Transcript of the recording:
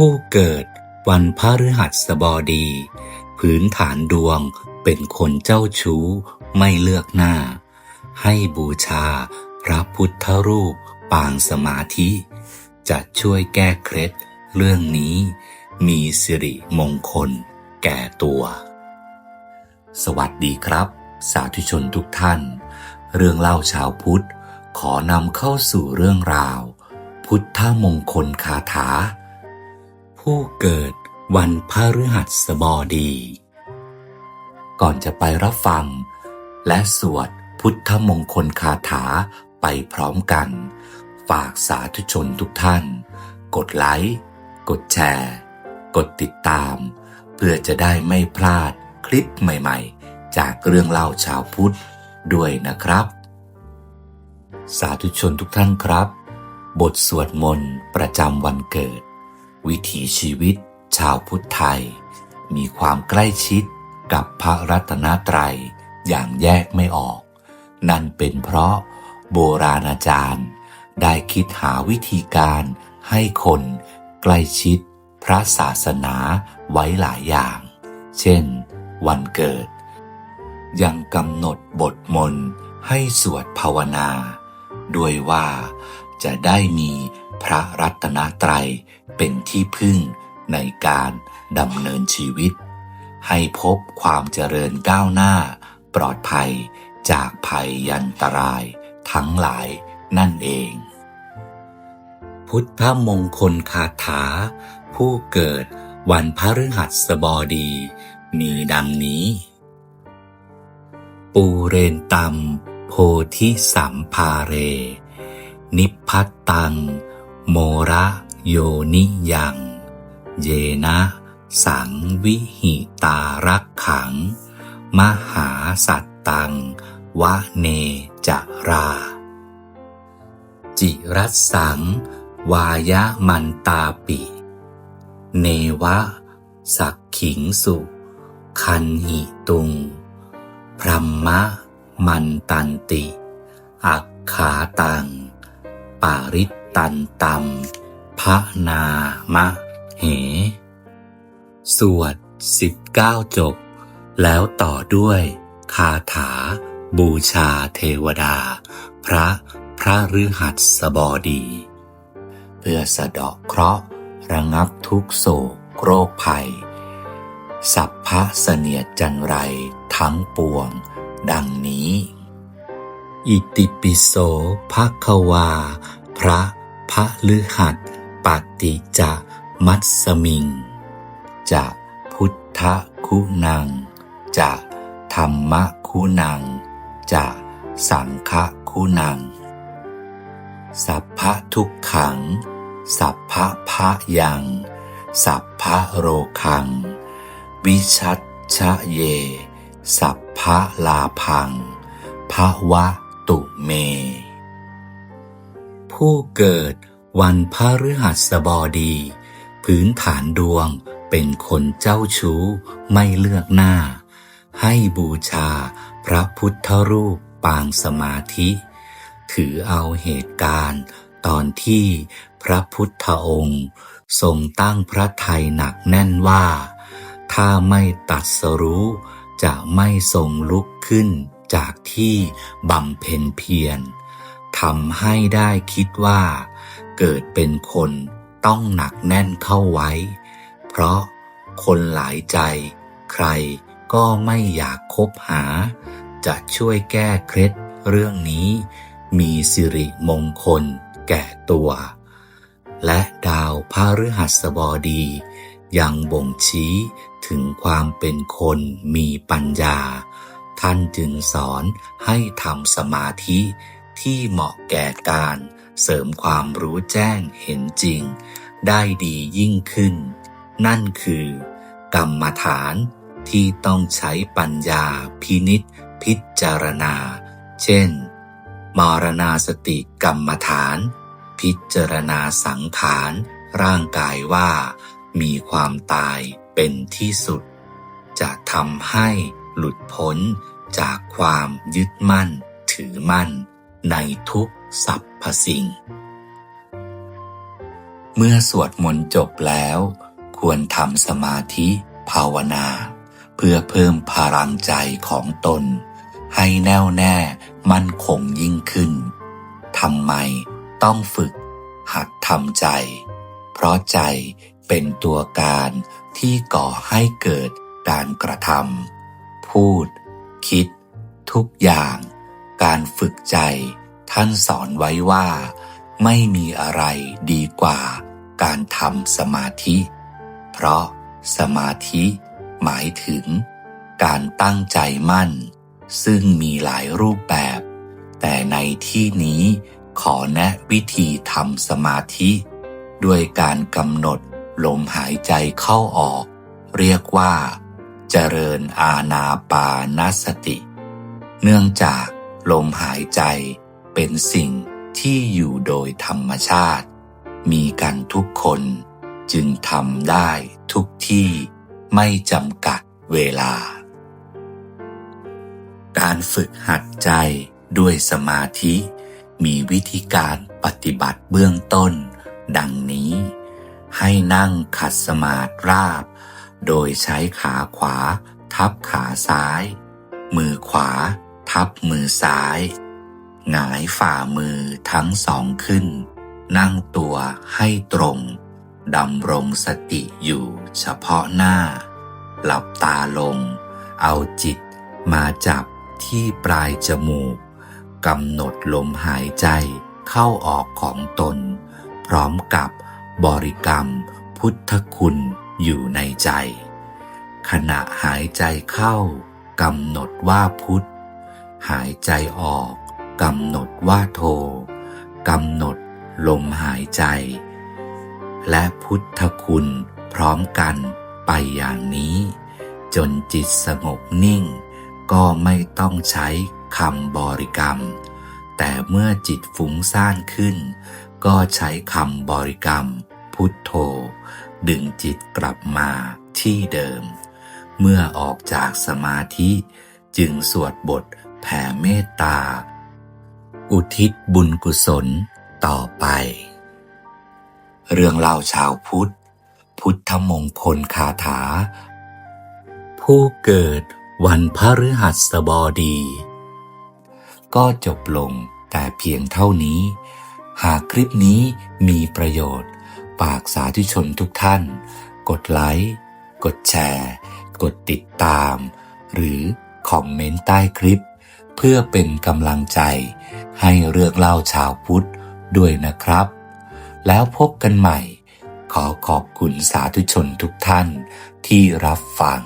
ผู้เกิดวันพฤหัสบดี พื้นฐานดวงเป็นคนเจ้าชู้ไม่เลือกหน้า ให้บูชาพระพุทธรูปปางสมาธิ จะช่วยแก้เคล็ดเรื่องนี้มีสิริมงคลแก่ตัว สวัสดีครับ สาธุชนทุกท่าน เรื่องเล่าชาวพุทธ ขอนำเข้าสู่เรื่องราว พุทธมงคลคาถา ผู้เกิดวันพฤหัสบดี ก่อนจะไปรับฟัง และสวดพุทธมงคลคาถาไปพร้อมกัน ฝากสาธุชนทุกท่าน กดไลค์ กดแชร์ กดติดตาม เพื่อจะได้ไม่พลาดคลิปใหม่ๆ จากเรื่องเล่าชาวพุทธด้วยนะครับ สาธุชนทุกท่านครับ บทสวดมนต์ประจำวันเกิด วิถีชีวิต ชาวพุทธไทย มีความใกล้ชิดกับพระรัตนตรัยอย่างแยกไม่ออก นั่นเป็นเพราะโบราณอาจารย์ ได้คิดหาวิธีการให้คนใกล้ชิดพระศาสนาไว้หลายอย่าง เช่น วันเกิด ยังกำหนดบทมนต์ให้สวดภาวนา ด้วยว่าจะได้มี พระรัตนตรัยเป็นที่พึ่งในการดำเนินชีวิต ให้พบความเจริญก้าวหน้า ปลอดภัยจากภัยยันตรายทั้งหลายนั่นเอง พุทธมงคลคาถา ผู้เกิดวันพฤหัสบดี มีดังนี้ ปูเรนตัมโพธิสัมภาเร นิพพัตตัง โมระโยนิยัง เยนะ สังวิหิตารักขัง มหาสัตตัง วะเนจรา จิรัสสัง วายมันตาปิ เนวะ สักขิงสุ คันหิตุง พรหมะ มันตันติ อักขาตัง ปาริต ตันตัมพระนามะเห สวดสิบเก้าจบ แล้วต่อด้วยคาถา บูชาเทวดา พระพระฤหัสบดี เพื่อสะเดาะเคราะห์ระงับทุกโศกโรคภัย สัพพะเสนียดจันไรทั้งปวง ดังนี้ อิติปิโสภควา พระ พระฤหัสปฏิจะมัสสมิง จะพุทธคุณัง จะธรรมคุณัง จะสังฆคุณัง สัพพะทุกขัง สัพพะพะยัง สัพพะโรคัง วิชัดชะเย สัพพะลาพังภวะตุเม ผู้เกิดวันพฤหัสบดี พื้นฐานดวงเป็นคนเจ้าชู้ไม่เลือกหน้า ให้บูชาพระพุทธรูปปางสมาธิ ถือเอาเหตุการณ์ ตอนที่พระพุทธองค์ ทรงตั้งพระทัยหนักแน่นว่า ถ้าไม่ตัดสรู้ จะไม่ทรงลุกขึ้นจากที่บำเพ็ญเพียร ทำให้ได้คิดว่า เกิดเป็นคนต้องหนักแน่นเข้าไว้ เพราะคนหลายใจ ใครก็ไม่อยากคบหา จะช่วยแก้เคล็ดเรื่องนี้ มีสิริมงคลแก่ตัว และดาวพระฤหัสบดี ยังบ่งชี้ถึงความเป็นคนมีปัญญา ท่านจึงสอนให้ทำสมาธิ ที่เหมาะแก่การเสริมความรู้แจ้งเห็นจริง ได้ดียิ่งขึ้น นั่นคือ กรรมฐานที่ต้องใช้ปัญญาพินิษพิจารณา เช่น มรณาสติกรรมฐาน พิจารณาสังขารร่างกายว่า มีความตายเป็นที่สุด จะทำให้หลุดพ้นจากความยึดมั่นถือมั่น ในทุกสรรพสิ่ง เมื่อสวดมนต์จบแล้ว ควรทำสมาธิภาวนา เพื่อเพิ่มพลังใจของตน ให้แน่วแน่มั่นคงยิ่งขึ้นทำไมต้องฝึกหัดทำใจ เพราะใจเป็นตัวการที่ก่อให้เกิดการกระทำพูด คิด ทุกอย่าง การฝึกใจ ท่านสอนไว้ว่า ไม่มีอะไรดีกว่า การทำสมาธิ เพราะสมาธิ หมายถึง การตั้งใจมั่น ซึ่งมีหลายรูปแบบ แต่ในที่นี้ขอแนะวิธีทำสมาธิ ด้วยการกำหนดลมหายใจเข้าออก เรียกว่า เจริญอาณาปานสติ เนื่องจาก ลมหายใจเป็นสิ่งที่อยู่โดยธรรมชาติ มีกันทุกคนจึงทำได้ทุกที่ไม่จำกัดเวลา การฝึกหัดใจด้วยสมาธิ มีวิธีการปฏิบัติเบื้องต้น ดังนี้ ให้นั่งขัดสมาธิราบ โดยใช้ขาขวาทับขาซ้าย มือขวา ทับมือซ้าย หงายฝ่ามือทั้งสองขึ้น นั่งตัวให้ตรงดำรงสติอยู่เฉพาะหน้า หลับตาลง เอาจิตมาจับที่ปลายจมูกกำหนดลมหายใจเข้าออกของตน พร้อมกับบริกรรมพุทธคุณอยู่ในใจ ขณะหายใจเข้ากำหนดว่าพุทธ หายใจออกกำหนดว่าโทกำหนดลมหายใจ และพุทธคุณพร้อมกันไปอย่างนี้ จนจิตสงบนิ่ง ก็ไม่ต้องใช้คำบริกรรม แต่เมื่อจิตฟุ้งซ่านขึ้น ก็ใช้คำบริกรรม พุทโธ ดึงจิตกลับมาที่เดิม เมื่อออกจากสมาธิจึงสวดบท แผ่เมตตา อุทิศบุญกุศลต่อไป เรื่องเล่าชาวพุทธ พุทธมงคลคาถา ผู้เกิดวันพฤหัสบดี ก็จบลงแต่เพียงเท่านี้ หากคลิปนี้มีประโยชน์ฝากสาธุชนทุกท่าน กดไลค์ กดแชร์ กดติดตาม หรือคอมเมนต์ใต้คลิป เพื่อเป็นกำลังใจ ให้เรื่องเล่าชาวพุทธด้วยนะครับ แล้วพบกันใหม่ ขอขอบคุณสาธุชนทุกท่านที่รับฟัง